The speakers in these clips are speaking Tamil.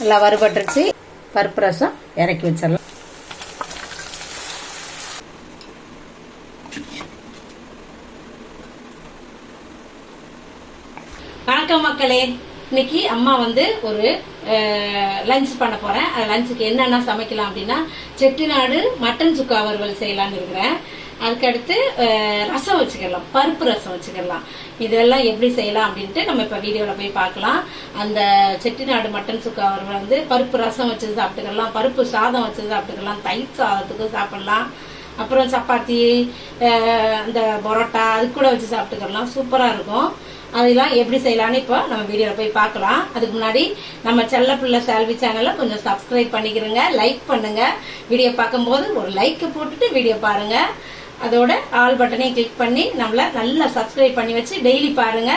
நல்லா வறுபட்டுருச்சு. பருப்பு ரசம் இறக்கி வச்சிடலாம். வணக்கம் மக்களே. இன்னைக்கு அம்மா வந்து ஒரு லஞ்ச் பண்ண போறேன். லஞ்சுக்கு என்னென்ன சமைக்கலாம் அப்படின்னா செட்டிநாடு மட்டன் சுக்கா வறுவல் செய்யலாம்னு இருக்கிறேன். அதுக்கடுத்து ரசம் வச்சுக்கலாம். பருப்பு ரசம் வச்சுக்கலாம். இதெல்லாம் எப்படி செய்யலாம் அப்படின்ட்டு நம்ம இப்போ வீடியோவில் போய் பார்க்கலாம். அந்த செட்டிநாடு மட்டன் சுக்கா வந்து பருப்பு ரசம் வச்சு சாப்பிட்டுக்கலாம். பருப்பு சாதம் வச்சு சாப்பிட்டுக்கலாம். தயிர் சாதத்துக்கு சாப்பிடலாம். அப்புறம் சப்பாத்தி அந்த இந்த பரோட்டா அது கூட வச்சு சாப்பிட்டுக்கலாம். சூப்பராக இருக்கும். அதெல்லாம் எப்படி செய்யலாம்னு இப்போ நம்ம வீடியோவில் போய் பார்க்கலாம். அதுக்கு முன்னாடி நம்ம செல்ல பிள்ளை சேல்வி சேனலை கொஞ்சம் சப்ஸ்கிரைப் பண்ணிக்கிறோங்க லைக் பண்ணுங்கள் வீடியோ பார்க்கும்போது ஒரு லைக் போட்டுட்டு வீடியோ பாருங்கள் அதோட ஆல் பட்டனையும் கிளிக் பண்ணி நம்மள நல்லா சப்ஸ்கிரைப் பண்ணி வச்சு டெய்லி பாருங்க.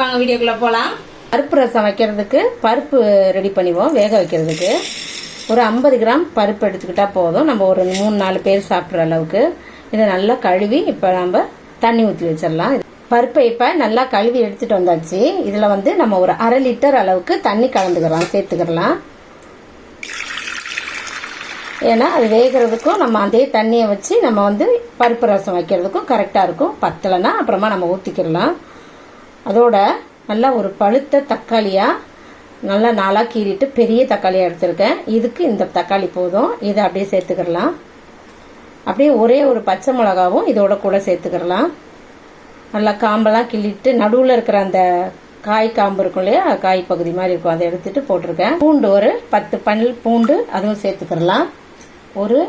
வாங்க வீடியோக்குள்ள போகலாம் பருப்பு ரசம் வைக்கிறதுக்கு பருப்பு ரெடி பண்ணிடுவோம் வேக வைக்கிறதுக்கு. ஒரு ஐம்பது கிராம் பருப்பு எடுத்துக்கிட்டா போதும். நம்ம ஒரு மூணு நாலு பேர் சாப்பிட்ற அளவுக்கு. இதை நல்லா கழுவி இப்போ நம்ம தண்ணி ஊற்றி வச்சிடலாம். பருப்பை இப்போ நல்லா கழுவி எடுத்துகிட்டு வந்தாச்சு. இதில் வந்து நம்ம ஒரு அரை லிட்டர் அளவுக்கு தண்ணி கலந்துக்கலாம் சேர்த்துக்கலாம். ஏன்னா அது வேகிறதுக்கும் நம்ம அதே தண்ணியை வச்சு நம்ம வந்து பருப்பு ரசம் வைக்கிறதுக்கும் கரெக்டாக இருக்கும். பத்தலைன்னா அப்புறமா நம்ம ஊற்றிக்கிடலாம் அதோட நல்லா ஒரு பழுத்த தக்காளியாக நல்லா நாளாக கீறிட்டு பெரிய தக்காளியாக எடுத்திருக்கேன். இதுக்கு இந்த தக்காளி போதும். இதை அப்படியே சேர்த்துக்கிடலாம். அப்படியே ஒரே ஒரு பச்சை மிளகாவும் இதோட கூட சேர்த்துக்கிடலாம். நல்லா காம்பெல்லாம் கிள்ளிட்டு நடுவில் இருக்கிற அந்த காய் காம்பு இருக்கும் இல்லையா? காய் பகுதி மாதிரி இருக்கும். அதை எடுத்துட்டு போட்டிருக்கேன். பூண்டு ஒரு பத்து பல் பூண்டு அதுவும் சேர்த்துக்கிடலாம். ஒரு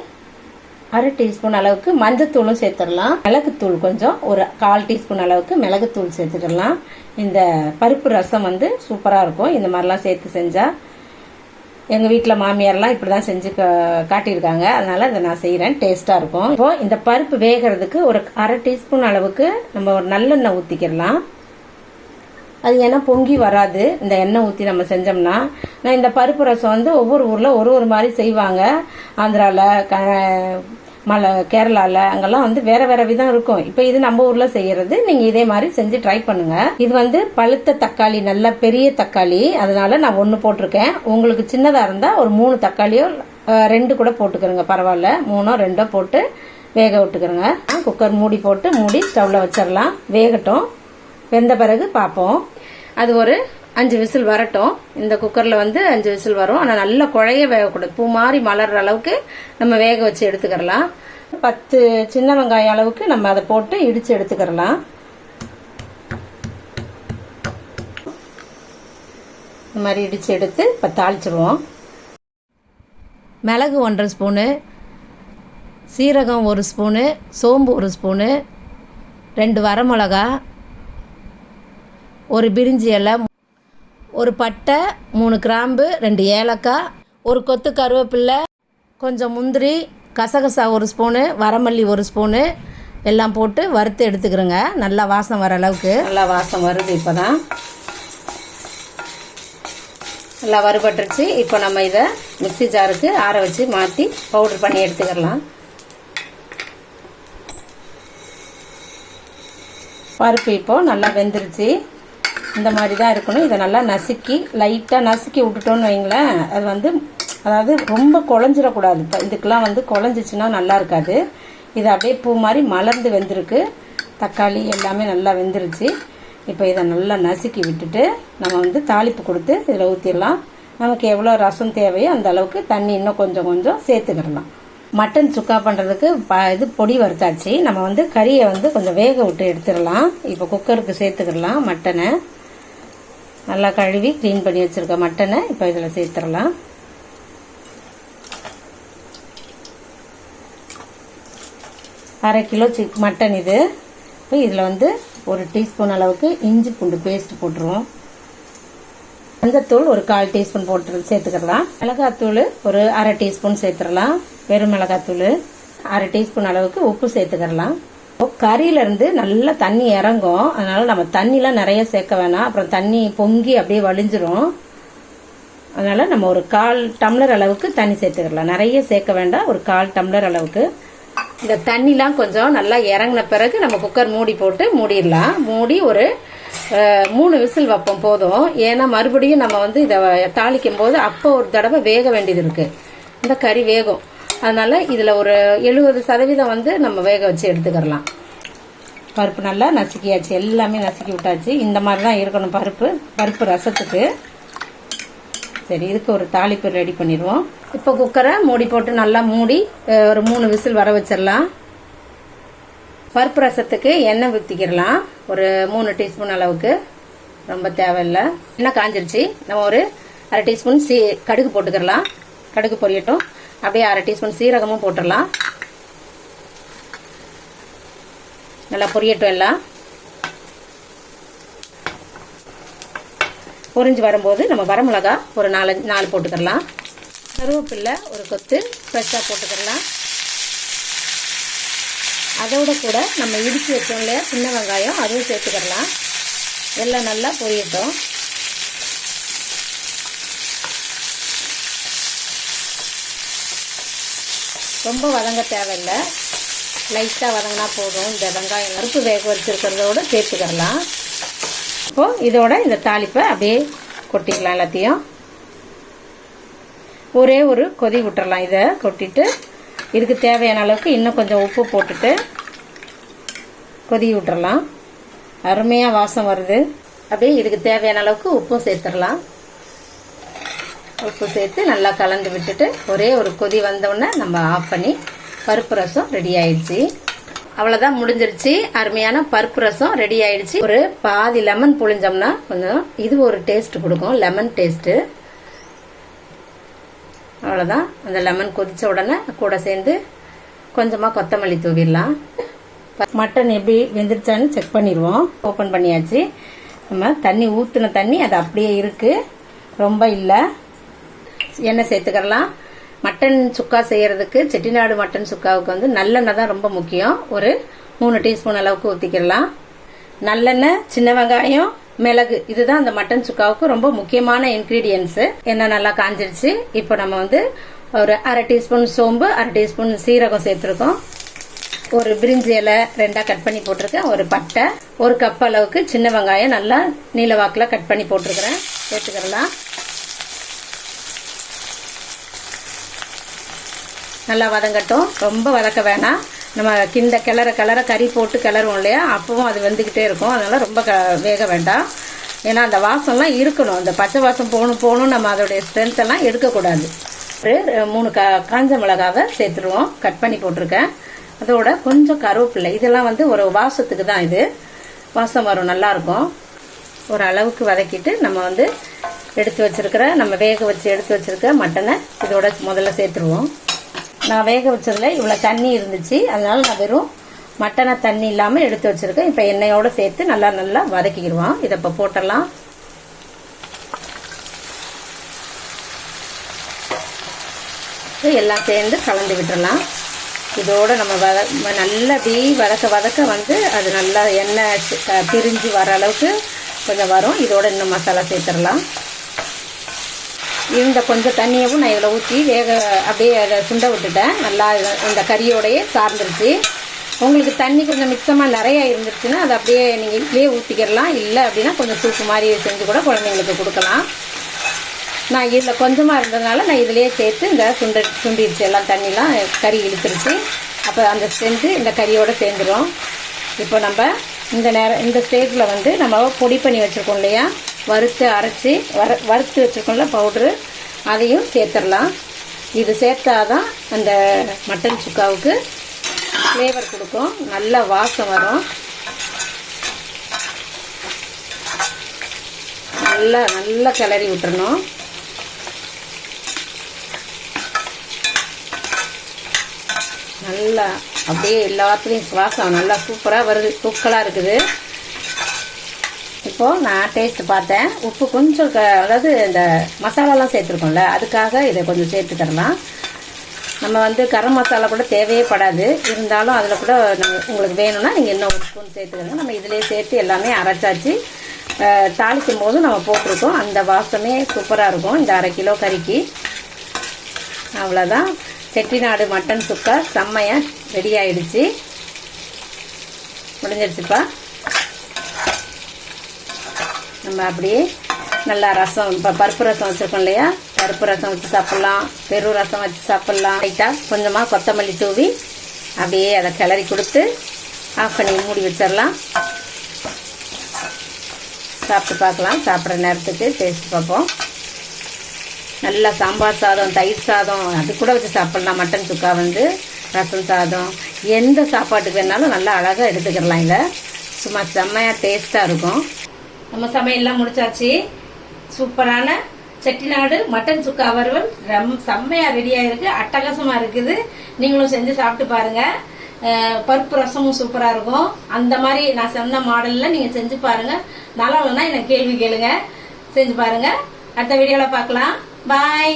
அரை டீஸ்பூன் அளவுக்கு மஞ்சத்தூளும் சேர்த்துடலாம். மிளகுத்தூள் கொஞ்சம் ஒரு கால் டீஸ்பூன் அளவுக்கு மிளகுத்தூள் சேர்த்துக்கலாம் இந்த பருப்பு ரசம் வந்து சூப்பராக இருக்கும். இந்த மாதிரிலாம் சேர்த்து செஞ்சால் எங்கள் வீட்டில் மாமியார்லாம் இப்படி தான் செஞ்சு கா- காட்டியிருக்காங்க. அதனால் இதை நான் செய்கிறேன் டேஸ்ட்டாக இருக்கும். இப்போது இந்த பருப்பு வேகிறதுக்கு ஒரு அரை டீஸ்பூன் அளவுக்கு நம்ம ஒரு நல்லெண்ணெய் ஊற்றிக்கிடலாம் அது ஏன்னா பொங்கி வராது. இந்த எண்ணெய் ஊற்றி நம்ம செஞ்சோம்னா நான் இந்த பருப்பு ரசம் வந்து ஒவ்வொரு ஊரில் ஒரு ஒரு மாதிரி செய்வாங்க. ஆந்திராவில் க மலை கேரளாவில் அங்கெல்லாம் வந்து வேற வேற விதம் இருக்கும். இப்போ இது நம்ம ஊரில் செய்யறது. நீங்கள் இதே மாதிரி செஞ்சு ட்ரை பண்ணுங்க. இது வந்து பழுத்த தக்காளி நல்ல பெரிய தக்காளி. அதனால நான் ஒன்று போட்டிருக்கேன். உங்களுக்கு சின்னதாக இருந்தால் ஒரு மூணு தக்காளியோ ரெண்டு கூட போட்டுக்கிறோங்க. பரவாயில்ல. மூணோ ரெண்டோ போட்டு வேக விட்டுக்கிறோங்க. குக்கர் மூடி போட்டு மூடி ஸ்டவ்வில் வச்சிடலாம். வேகட்டும். வெந்த பிறகு பார்ப்போம். அது ஒரு அஞ்சு விசில் வரட்டும். இந்த குக்கரில் வந்து அஞ்சு விசில் வரும். ஆனால் நல்ல குழைய வேகக்கூடாது. பூ மாதிரி மலர்ற அளவுக்கு நம்ம வேக வச்சு எடுத்துக்கிறலாம். பத்து சின்ன வெங்காயம் அளவுக்கு நம்ம அதை போட்டு இடித்து எடுத்துக்கிறலாம். இந்த மாதிரி இடித்து எடுத்து இப்போ தாளிச்சிருவோம். மிளகு ஒன்றரை ஸ்பூனு சீரகம் ஒரு ஸ்பூனு சோம்பு ஒரு ஸ்பூனு ரெண்டு வரமிளகா ஒரு பிரிஞ்சி இலை ஒரு பட்டை மூணு கிராம்பு ரெண்டு ஏலக்காய் ஒரு கொத்து கருவேப்பில்லை கொஞ்சம் முந்திரி கசகசா ஒரு ஸ்பூனு வரமல்லி ஒரு ஸ்பூனு எல்லாம் போட்டு வறுத்து எடுத்துக்கிறோங்க. நல்லா வாசம் வர அளவுக்கு. நல்லா வாசம் வருது இப்போ தான் நல்லா வறுபட்டுருச்சு. இப்போ நம்ம இதை மிக்ஸி ஜாருக்கு ஆற வச்சு மாற்றி பவுடர் பண்ணி எடுத்துக்கிடலாம் பருப்பு இப்போ நல்லா வெந்துருச்சு. இந்த மாதிரி தான் இருக்கணும். இதை நல்லா நசுக்கி லைட்டாக நசுக்கி விட்டுட்டோன்னு வைங்களேன் அது வந்து அதாவது ரொம்ப குழஞ்சிடக்கூடாது இப்போ இதுக்கெலாம் வந்து குழஞ்சிச்சின்னா நல்லா இருக்காது. இது அப்படியே பூ மாதிரி மலர்ந்து வெந்திருக்கு. தக்காளி எல்லாமே நல்லா வெந்துருச்சு. இப்போ இதை நல்லா நசுக்கி விட்டுட்டு நம்ம வந்து தாளிப்பு கொடுத்து இதில் ஊற்றிடலாம் நமக்கு எவ்வளோ ரசம் தேவையோ அந்த அளவுக்கு தண்ணி இன்னும் கொஞ்சம் கொஞ்சம் சேர்த்துக்கிடலாம். மட்டன் சுக்கா பண்ணுறதுக்கு ப இது பொடி வறுத்தாச்சு. நம்ம வந்து கறியை வந்து கொஞ்சம் வேக விட்டு எடுத்துடலாம். இப்போ குக்கருக்கு சேர்த்துக்கிடலாம் மட்டனை. நல்லா கழுவி க்ளீன் பண்ணி வச்சுருக்க மட்டனை இப்போ இதில் சேர்த்துடலாம். அரை கிலோ சிக் மட்டன் இது. இப்போ இதில் வந்து ஒரு டீஸ்பூன் அளவுக்கு இஞ்சி பூண்டு பேஸ்ட் போட்டுருவோம். மஞ்சத்தூள் ஒரு கால் டீஸ்பூன் போட்டு சேர்த்துக்கலாம் மிளகாத்தூள் ஒரு அரை டீஸ்பூன் சேர்த்துடலாம். வெறும் மிளகாத்தூள் அரை டீஸ்பூன் அளவுக்கு உப்பு சேர்த்துக்கலாம் கறியிலேருந்து நல்லா தண்ணி இறங்கும். அதனால நம்ம தண்ணிலாம் நிறைய சேர்க்க வேணாம். அப்புறம் தண்ணி பொங்கி அப்படியே வலிஞ்சிரும் அதனால் நம்ம ஒரு கால் டம்ளர் அளவுக்கு தண்ணி சேர்த்துக்கலாம். நிறைய சேர்க்க வேண்டாம். ஒரு கால் டம்ளர் அளவுக்கு. இந்த தண்ணிலாம் கொஞ்சம் நல்லா இறங்கின பிறகு நம்ம குக்கர் மூடி போட்டு மூடிடலாம். மூடி ஒரு மூணு விசில் வைப்போம். போதும். ஏன்னா மறுபடியும் நம்ம வந்து இதை தாளிக்கும் போது அப்போ ஒரு தடவை வேக வேண்டியது இருக்குது இந்த கறி வேகும். அதனால் இதில் ஒரு எழுபது சதவீதம் வந்து நம்ம வேக வச்சு எடுத்துக்கிறலாம். பருப்பு நல்லா நசுக்கியாச்சு. எல்லாமே நசுக்கி விட்டாச்சு. இந்த மாதிரி தான் இருக்கணும் பருப்பு. பருப்பு ரசத்துக்கு. சரி இதுக்கு ஒரு தாளிப்பு ரெடி பண்ணிடுவோம். இப்போ குக்கரை மூடி போட்டு நல்லா மூடி ஒரு மூணு விசில் வர வச்சிடலாம். பருப்பு ரசத்துக்கு எண்ணெய் ஊற்றிக்கிடலாம் ஒரு மூணு டீஸ்பூன் அளவுக்கு. ரொம்ப தேவையில்லை. எண்ணெய் காஞ்சிருச்சு. நம்ம ஒரு அரை டீஸ்பூன் சீ கடுகு போட்டுக்கிடலாம் கடுகு பொரியட்டும். அப்படியே அரை டீஸ்பூன் சீரகமும் போட்டுடலாம். நல்லா பொரியட்டும் எல்லாம். பொரிஞ்சு வரும்போது நம்ம வரமிளகா ஒரு நாலு நாலு போட்டுக்கிடலாம் கருவேப்பில்லை ஒரு கொத்து ஃப்ரெஷ்ஷாக போட்டுக்கிடலாம் அதோட கூட நம்ம இடித்து வச்சோம் இல்லையா சின்ன வெங்காயம் அதுவும் சேர்த்துக்கிடலாம் எல்லாம் நல்லா பொரியட்டும். ரொம்ப வதங்க தேவையில்லை. லைட்டாக வதங்கினா போதும். இந்த வெங்காயம் பருப்பு வேக வச்சுருக்கிறதோட சேர்த்துக்கிடலாம் இப்போது இதோட இந்த தாளிப்பை அப்படியே கொட்டிக்கலாம் எல்லாத்தையும். ஒரே ஒரு கொதி விட்டுறலாம் இதை கொட்டிட்டு. இதுக்கு தேவையான அளவுக்கு இன்னும் கொஞ்சம் உப்பு போட்டுட்டு கொதி விட்டுறலாம். அருமையாக வாசம் வருது. அப்படியே இதுக்கு தேவையான அளவுக்கு உப்பும் சேர்த்துடலாம். உப்பு சேர்த்து நல்லா கலந்து விட்டுட்டு ஒரே ஒரு கொதி வந்தோடனே நம்ம ஆஃப் பண்ணி பருப்பு ரசம் ரெடி ஆயிடுச்சு. அவ்வளோதான் முடிஞ்சிருச்சு. அருமையான பருப்பு ரசம் ரெடி ஆயிடுச்சு. ஒரு பாதி லெமன் புழிஞ்சோம்னா கொஞ்சம் இது ஒரு டேஸ்ட் கொடுக்கும். லெமன் டேஸ்ட்டு அவ்வளோதான் அந்த லெமன் கொதித்த உடனே கூட சேர்ந்து கொஞ்சமாக கொத்தமல்லி தூவிடலாம். மட்டன் எப்படி வெந்துருச்சான்னு செக் பண்ணிடுவோம். ஓப்பன் பண்ணியாச்சு. நம்ம தண்ணி ஊற்றின தண்ணி அது அப்படியே இருக்குது ரொம்ப இல்லை. எண்ணெய் சேர்த்துக்கலாம் மட்டன் சுக்கா செய்கிறதுக்கு செட்டிநாடு மட்டன் சுக்காவுக்கு வந்து நல்லெண்ணெய் தான் ரொம்ப முக்கியம். ஒரு மூணு டீஸ்பூன் அளவுக்கு ஊற்றிக்கலாம் நல்லெண்ணெய் சின்ன வெங்காயம் மிளகு. இதுதான் அந்த மட்டன் சுக்காவுக்கு ரொம்ப முக்கியமான இன்க்ரீடியன்ஸு எண்ணெய் நல்லா காஞ்சிருச்சு. இப்போ நம்ம வந்து ஒரு அரை டீஸ்பூன் சோம்பு அரை டீஸ்பூன் சீரகம் சேர்த்துருக்கோம். ஒரு பிரிஞ்சி இலை ரெண்டாக கட் பண்ணி போட்டிருக்கேன். ஒரு பட்டை. ஒரு கப் அளவுக்கு சின்ன வெங்காயம் நல்லா நீல வாக்கில் கட் பண்ணி போட்டிருக்கிறேன். சேர்த்துக்கிறலாம். நல்லா வதங்கட்டும். ரொம்ப வதக்க வேணாம். நம்ம கிண்ட கிளற கிளற கறி போட்டு கிளறுவோம் இல்லையா? அப்பவும் அது வெந்துக்கிட்டே இருக்கும். அதனால் ரொம்ப க வேக வேண்டாம். ஏன்னா அந்த வாசம்லாம் இருக்கணும். அந்த பச்சை வாசம் போகணும் போகணும் நம்ம அதோடைய ஸ்ட்ரென்த்தெல்லாம் எடுக்கக்கூடாது. ஒரு மூணு க காஞ்ச மிளகாவை சேர்த்துருவோம். கட் பண்ணி போட்டிருக்கேன். அதோட கொஞ்சம் கருவேப்பில்லை இதெல்லாம் வந்து ஒரு வாசத்துக்கு தான் இது. வாசம் வரும். நல்லாயிருக்கும் ஒரு அளவுக்கு வதக்கிட்டு நம்ம வந்து எடுத்து வச்சிருக்கிற நம்ம வேக வச்சு எடுத்து வச்சிருக்க மட்டனை இதோட முதல்ல சேர்த்துருவோம். நான் வேக வச்சதில் இவ்வளோ தண்ணி இருந்துச்சு. அதனால் நான் வெறும் மட்டனை தண்ணி இல்லாமல் எடுத்து வச்சிருக்கேன். இப்போ எண்ணெயோடு சேர்த்து நல்லா நல்லா வதக்கிடுவோம் இதை இப்போ போட்டலாம். எல்லாம் சேர்ந்து கலந்து விட்டுடலாம் இதோடு நம்ம வத நல்லா டீ வதக்க வதக்க வந்து அது நல்லா எண்ணெய் பிரிஞ்சு வர அளவுக்கு கொஞ்சம் வரும். இதோட இன்னும் மசாலா சேர்த்துடலாம். இந்த கொஞ்சம் தண்ணியவும் நான் இதில் ஊற்றி வேக அப்படியே அதை சுண்ட விட்டுட்டேன். நல்லா இந்த கறியோடையே சார்ந்துருச்சு. உங்களுக்கு தண்ணி கொஞ்சம் மிச்சமாக நிறையா இருந்துச்சுன்னா அதை அப்படியே நீங்கள் இட்லியே ஊற்றிக்கிடலாம் இல்லை அப்படின்னா கொஞ்சம் சூப்பு மாதிரி செஞ்சு கூட குழந்தைங்களுக்கு கொடுக்கலாம். நான் இதில் கொஞ்சமாக இருந்ததுனால நான் இதிலேயே சேர்த்து இந்த சுண்ட சுண்டிருச்சு. எல்லாம் தண்ணிலாம் கறி இழுத்துருச்சு. அப்போ அந்த செஞ்சு இந்த கறியோடு சேர்ந்துரும். இப்போ நம்ம இந்த நேரம் இந்த ஸ்டேஜில் வந்து நம்ம பொடி பண்ணி வச்சுருக்கோம் இல்லையா? வறுத்து அரைச்சி வர வறுத்து வச்சுருக்கோம்ல பவுட்ரு அதையும் சேர்த்துடலாம். இது சேர்த்தா தான் அந்த மட்டன் சுக்காவுக்கு ஃப்ளேவர் கொடுக்கும். நல்ல வாசம் வரும். நல்லா நல்லா கிளறி விட்டுறணும். நல்லா அப்படியே எல்லாத்துலேயும் வாசம் நல்லா சூப்பராக வருது. தூக்கலாக இருக்குது. இப்போது நான் டேஸ்ட் பார்த்தேன். உப்பு கொஞ்சம் க அதாவது இந்த மசாலாலாம் சேர்த்துருக்கோம்ல அதுக்காக இதை கொஞ்சம் சேர்த்து தரலாம். நம்ம வந்து கரம் மசாலா கூட தேவையே படாது. இருந்தாலும் அதில் கூட நம்ம உங்களுக்கு வேணும்னா நீங்கள் இன்னும் ஒரு ஸ்பூன் சேர்த்துக்கோங்க நம்ம இதிலே சேர்த்து எல்லாமே அரைச்சாச்சு. தாளிக்கும் போது நம்ம போட்டிருக்கோம். அந்த வாசமே சூப்பராக இருக்கும். இந்த அரை கிலோ கறிக்கு. அவ்வளோதான் செட்டிநாடு மட்டன் சுக்கா செம்மையாக ரெடி ஆயிடுச்சு. முடிஞ்சிருச்சுப்பா. நம்ம அப்படியே நல்லா ரசம் இப்போ பருப்பு ரசம் வச்சுருக்கோம் இல்லையா? பருப்பு ரசம் வச்சு சாப்பிட்லாம். பெரு ரசம் வச்சு சாப்பிட்லாம். லைட்டாக கொஞ்சமாக கொத்தமல்லி தூவி அப்படியே அதை கிளறி கொடுத்து ஆஃப் பண்ணி மூடி வச்சிடலாம். சாப்பிட்டு பார்க்கலாம். சாப்பிட்ற நேரத்துக்கு டேஸ்ட் பார்ப்போம். நல்லா சாம்பார் சாதம் தயிர் சாதம் அது கூட வச்சு சாப்பிட்லாம். மட்டன் சுக்கா வந்து ரசம் சாதம். எந்த சாப்பாட்டுக்கு வேணாலும் நல்லா அழகாக எடுத்துக்கிடலாம் இதை. சும்மா செம்மையாக டேஸ்ட்டாக இருக்கும். நம்ம சமையல்லாம் முடிச்சாச்சு. சூப்பரான செட்டிநாடு மட்டன் சுக்கா வறுவல். ரம் செம்மையாக ரெடியாக இருக்குது அட்டகாசமாக இருக்குது. நீங்களும் செஞ்சு சாப்பிட்டு பாருங்கள் பருப்பு ரசமும் சூப்பராக இருக்கும். அந்த மாதிரி நான் சொன்ன மாடலில் நீங்கள் செஞ்சு பாருங்கள் நல்லா இல்லைன்னா எனக்கு கேள்வி கேளுங்க. செஞ்சு பாருங்கள் அடுத்த வீடியோவில் பார்க்கலாம். பாய்